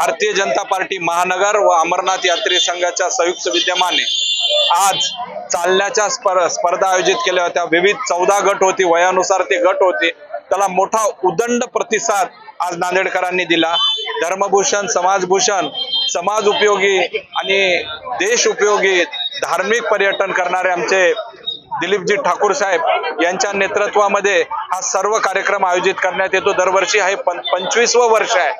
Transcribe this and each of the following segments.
Bharatiya Janata party महानगर व अमरनाथ यात्री संघाच्या संयुक्त विद्यमाने आज चालण्याच्या स्पर स्पर्धा आयोजित केल्या होत्या. विविध चौदा गट होती. वयानुसार ते गट होते. त्याला मोठा उदंड प्रतिसाद आज नांदेडकरांनी दिला. धर्मभूषण समाजभूषण समाज उपयोगी आणि देश उपयोगी धार्मिक पर्यटन करणारे आमचे दिलीपजी ठाकूर साहेब यांच्या नेतृत्वामध्ये हा सर्व कार्यक्रम आयोजित करण्यात येतो. दरवर्षी हे पं पंचवीसवं वर्ष आहे.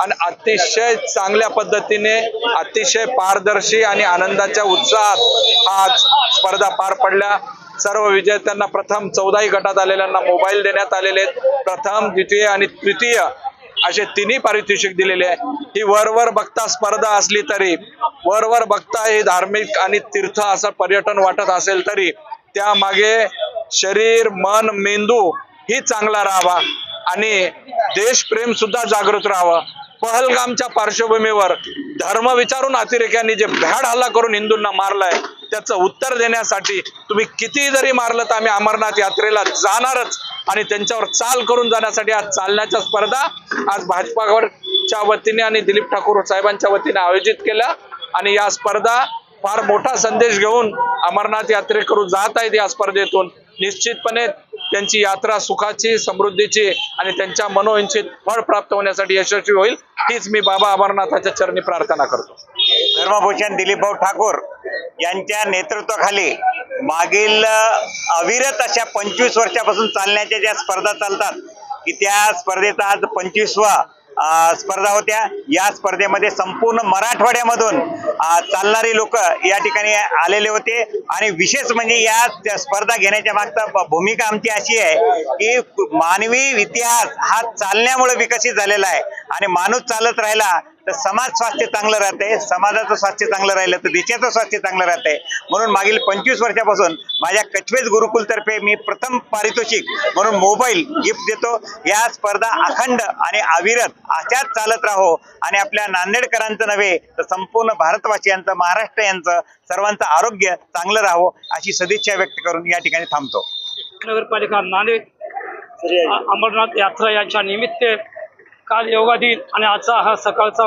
आणि अतिशय चांगल्या पद्धतीने अतिशय पारदर्शी आणि आनंदाच्या उत्साहात आज स्पर्धा पार पडल्या. सर्व विजेत्यांना प्रथम चौदाही गटात आलेल्यांना मोबाईल देण्यात आलेले आहेत. प्रथम द्वितीय आणि तृतीय असे तिन्ही पारितोषिक दिलेले आहे. ही वरवर बघता स्पर्धा असली तरी वरवर बघता ही धार्मिक आणि तीर्थ असं पर्यटन वाटत असेल तरी त्यामागे शरीर मन मेंदू ही चांगला राहावा आणि देशप्रेम सुद्धा जागृत राहावं. पहलगामच्या पार्श्वभूमीवर धर्म विचारून अतिरेक्यांनी जे भ्याड हल्ला करून हिंदूंना मारलाय त्याचं उत्तर देण्यासाठी तुम्ही किती जरी मारलं तर आम्ही अमरनाथ यात्रेला जाणारच आणि त्यांच्यावर चाल करून जाण्यासाठी आज चालण्याच्या स्पर्धा आज भाजपावरच्या वतीने आणि दिलीप ठाकूर साहेबांच्या वतीने आयोजित केल्या आणि या स्पर्धा फार मोठा संदेश घेऊन अमरनाथ यात्रेकरू जात आहेत या स्पर्धेतून. निश्चितपणे त्यांची यात्रा सुखाची समृद्धीची आणि त्यांच्या मनोइच्छित फळ प्राप्त होण्यासाठी यशस्वी होईल हीच मी बाबा अमरनाथाच्या चरणी प्रार्थना करतो. धर्मभूषण दिलीपभाऊ ठाकूर यांच्या नेतृत्वाखाली मागील अविरत अशा पंचवीस वर्षापासून चालण्याच्या ज्या स्पर्धा चालतात की त्या स्पर्धेचा आज पंचवीसवा स्पर्धा होत्या. या स्पर्धेमध्ये संपूर्ण मराठवाड्यामधून चालणारे चालणारी लोक या ठिकाणी आलेले होते. आणि विशेष म्हणजे या त्या स्पर्धा घेण्याच्या मागचा भूमिका आमची अशी आहे की मानवी इतिहास हा चालण्यामुळे विकसित झालेला आहे. आणि माणूस चालत राहिला तर समाज स्वास्थ्य चांगलं राहते समाजाचं स्वास्थ्य चांगलं राहिलं तर देशाचं स्वास्थ्य चांगलं राहते. म्हणून मागील पंचवीस वर्षापासून माझ्या कछवेज गुरुकुलतर्फे मी प्रथम पारितोषिक म्हणून मोबाईल गिफ्ट देतो. या स्पर्धा अखंड आणि अविरत अशाच चालत राहो आणि आपल्या नांदेडकरांचं नव्हे तर संपूर्ण भारतवासियांचं महाराष्ट्र यांचं सर्वांचं आरोग्य चांगलं राहो अशी सदिच्छा व्यक्त करून या ठिकाणी थांबतो. नगरपालिका नांदेड अमरनाथ यात्रा यांच्या निमित्त काल योगा दिन आणि आजचा हा सकाळचा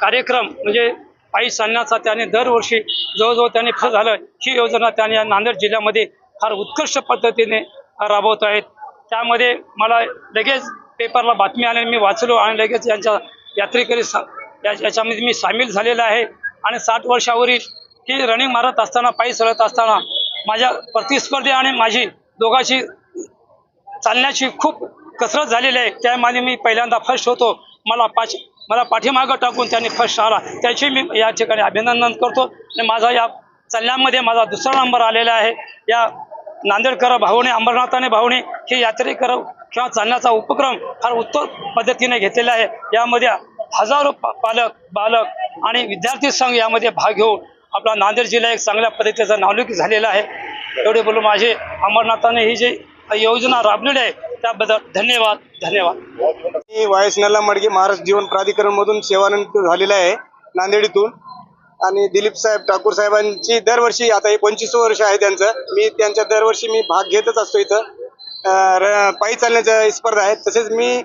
कार्यक्रम म्हणजे पायी चालण्याचा त्याने दरवर्षी जवळजवळ त्याने फळ झालं ही योजना त्याने या नांदेड जिल्ह्यामध्ये फार उत्कृष्ट पद्धतीने राबवत आहेत. त्यामध्ये मला लगेच पेपरला बातमी आली मी वाचलो आणि लगेच यांच्या यात्रेकरी सा या- याच्यामध्ये मी सामील झालेला आहे. आणि साठ वर्षावरील ही रनिंग मारत असताना पायी चालत असताना माझ्या प्रतिस्पर्धी आणि माझी दोघांची चालण्याची खूप कसरत झालेली आहे. त्यामध्ये मी पहिल्यांदा फर्स्ट होतो. मला पाच मला पाठीमागं टाकून त्यांनी फर्स्ट आला त्याचे मी या ठिकाणी अभिनंदन करतो. आणि माझा या चालण्यामध्ये माझा दुसरा नंबर आलेला आहे. या नांदेडकर भाऊने अंबरनाथाने भाऊने हे यात्रेकर किंवा चालण्याचा उपक्रम फार उत्तम पद्धतीने घेतलेला आहे. यामध्ये हजारो पा- पालक बालक आणि विद्यार्थी संघ यामध्ये भाग घेऊन आपला नांदेड जिल्हा एक चांगल्या पद्धतीचा नावलिक झालेला आहे. एवढे बोलून माझे अमरनाथाने ही जी योजना राबलेली आहे त्याबद्दल धन्यवाद धन्यवाद. मी वायसनाला मडगे महाराष्ट्र जीवन प्राधिकरण मधून सेवानंद झालेला आहे नांदेडीतून. आणि दिलीप साहेब ठाकूर साहेबांची दरवर्षी आता हे पंचवीस वर्ष आहे त्यांचं. मी त्यांच्या दरवर्षी मी भाग घेतच असतो इथं. पायी चालण्याच्या स्पर्धा आहेत. तसेच मी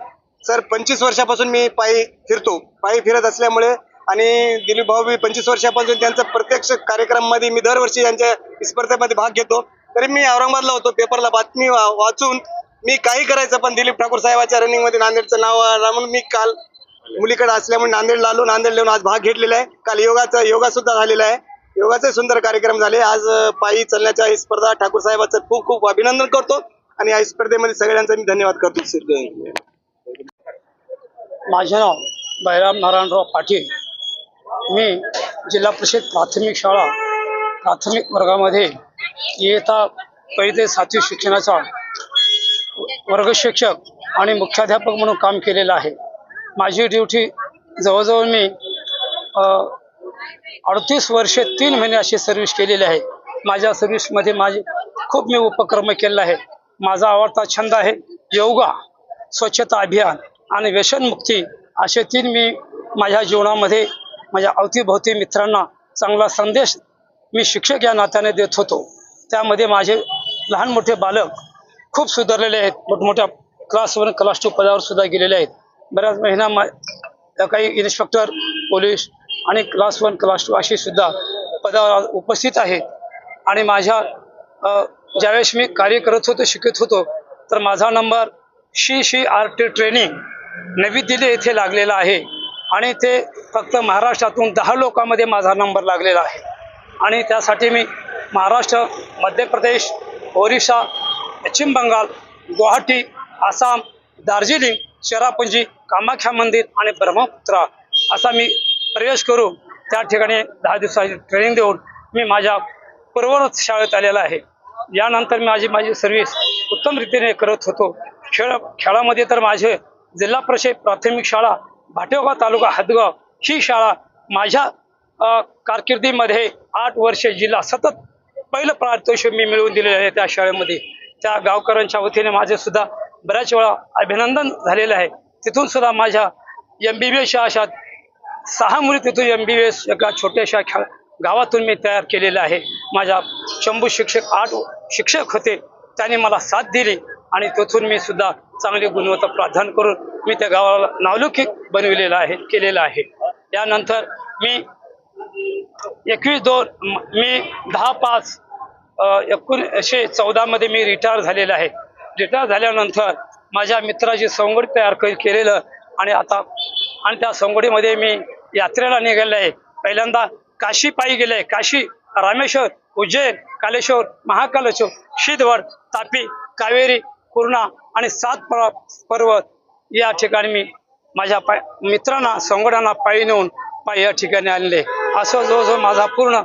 सर पंचवीस वर्षापासून मी पायी फिरतो. पायी फिरत असल्यामुळे आणि दिलीप भाऊ मी पंचवीस वर्षापासून त्यांचा प्रत्यक्ष कार्यक्रमामध्ये मी दरवर्षी यांच्या स्पर्धेमध्ये भाग घेतो. तरी मी औरंगाबादला होतो पेपरला बातमी वा- वाचून मी काही करायचं पण दिलीप ठाकूर साहेबाच्या रनिंगमध्ये नांदेडचं नाव आलं. म्हणून मी काल मुलीकडे असल्यामुळे नांदेडला आलो नांदेड येऊन आज भाग घेतलेला आहे. काल योगाचा योगा सुद्धा झालेला आहे. योगाचे सुंदर कार्यक्रम झाले. आज पायी चालण्याच्या ही स्पर्धा ठाकूर साहेबाचं खूप खूप अभिनंदन करतो. आणि या स्पर्धेमध्ये सगळ्यांचा मी धन्यवाद करतो. माझे नाव बैराम नारायणराव पाटील. मी जिल्हा परिषद प्राथमिक शाळा प्राथमिक वर्गामध्ये इयत्ता पहिली ते सातवी शिक्षणाचा वर्गशिक्षक आणि मुख्याध्यापक म्हणून काम केलेलं आहे. माझी ड्युटी जवळजवळ मी अडतीस वर्षे तीन महिने अशी सर्व्हिस केलेली आहे. माझ्या सर्व्हिसमध्ये माझे खूप मी उपक्रम केलेला आहे. माझा आवडता छंद आहे योगा स्वच्छता अभियान आणि व्यसनमुक्ती असे तीन मी माझ्या जीवनामध्ये माझ्या अवतीभोवती मित्रांना चांगला संदेश मी शिक्षक या नात्याने देत होतो. त्यामध्ये माझे लहान मोठे बालक खूप सुधारलेले आहेत. मोठमोठ्या क्लास वन क्लास टू पदावर सुद्धा गेलेले आहेत. बऱ्याच महिना मा काही इन्स्पेक्टर पोलीस आणि क्लास वन क्लास टू अशी सुद्धा पदावर उपस्थित आहेत. आणि माझ्या ज्यावेळेस मी कार्य करत होतो शिकत होतो तर माझा number C C R T training नवी दिल्ली येथे लागलेला आहे. आणि ते फक्त महाराष्ट्रातून दहा लोकांमध्ये माझा नंबर लागलेला आहे. आणि त्यासाठी मी महाराष्ट्र मध्य प्रदेश ओरिसा पश्चिम बंगाल गुवाहाटी आसाम दार्जिलिंग चेरापुंजी कामाख्या मंदिर आणि ब्रह्मपुत्रा असा मी प्रवेश करून त्या ठिकाणी दहा दिवसाची ट्रेनिंग देऊन मी माझ्या पूर्वरत शाळेत आलेला आहे. यानंतर मी माझी माझी सर्व्हिस उत्तम रीतीने करत होतो. खेळ खेळामध्ये तर माझे जिल्हा परिषद प्राथमिक शाळा भाटेगाव तालुका हदगाव ही शाळा माझ्या कारकिर्दीमध्ये आठ वर्षे जिल्हा सतत पहिलं पारितोषिक मी मिळवून दिलेलं आहे त्या शाळेमध्ये. त्या गावकऱ्यांच्या वतीने माझे सुद्धा बऱ्याच वेळा अभिनंदन झालेलं आहे. तिथून सुद्धा माझ्या एम बी बी एसच्या अशा सहा मुली तिथून एम बी बी एस एका छोट्याशा खेळ गावातून मी तयार केलेलं आहे. माझ्या शंभू शिक्षक आठ शिक्षक होते. त्यांनी मला साथ दिली आणि तिथून मी सुद्धा चांगली गुणवत्ता प्राधान करून मी त्या गावाला नावलौकिक बनविलेलं आहे केलेलं आहे. यानंतर मी एकवीस दोन मी दहा पाच एकोणीसशे चौदामध्ये मी रिटायर झालेलं आहे. रिटायर झाल्यानंतर माझ्या मित्राची संगडी तयार केलेलं आणि आता आणि त्या संगडीमध्ये मी यात्रेला निघालेलं आहे. पहिल्यांदा काशी पायी गेले आहे काशी रामेश्वर उज्जैन कालेश्वर महाकालेश्वर शिदवड तापी कावेरी पूर्णा आणि सात पर्वत या ठिकाणी मी माझ्या पाय मित्रांना संगडांना पायी नेऊन पायी या ठिकाणी आणले. असं जवळजवळ माझा पूर्ण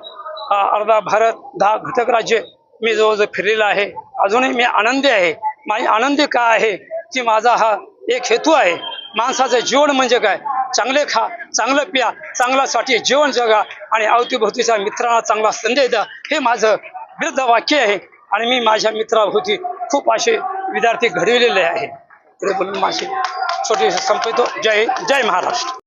अर्धा भारत दहा घटक राज्य मी जवळजवळ फिरलेला आहे. अजूनही मी आनंदी आहे. माझी आनंदी का आहे? की माझा हा एक हेतू आहे. माणसाचं जीवन म्हणजे काय? चांगले खा चांगलं प्या चांगल्यासाठी जीवन जगा आणि अवतीभोवतीच्या मित्रांना चांगला संदेश द्या. हे माझं वृद्ध वाक्य आहे. आणि मी माझ्या मित्राभोवती खूप असे विद्यार्थी घडविलेले आहे. पुढे बोलून माझी छोटीशी संपतो जय जय महाराष्ट्र.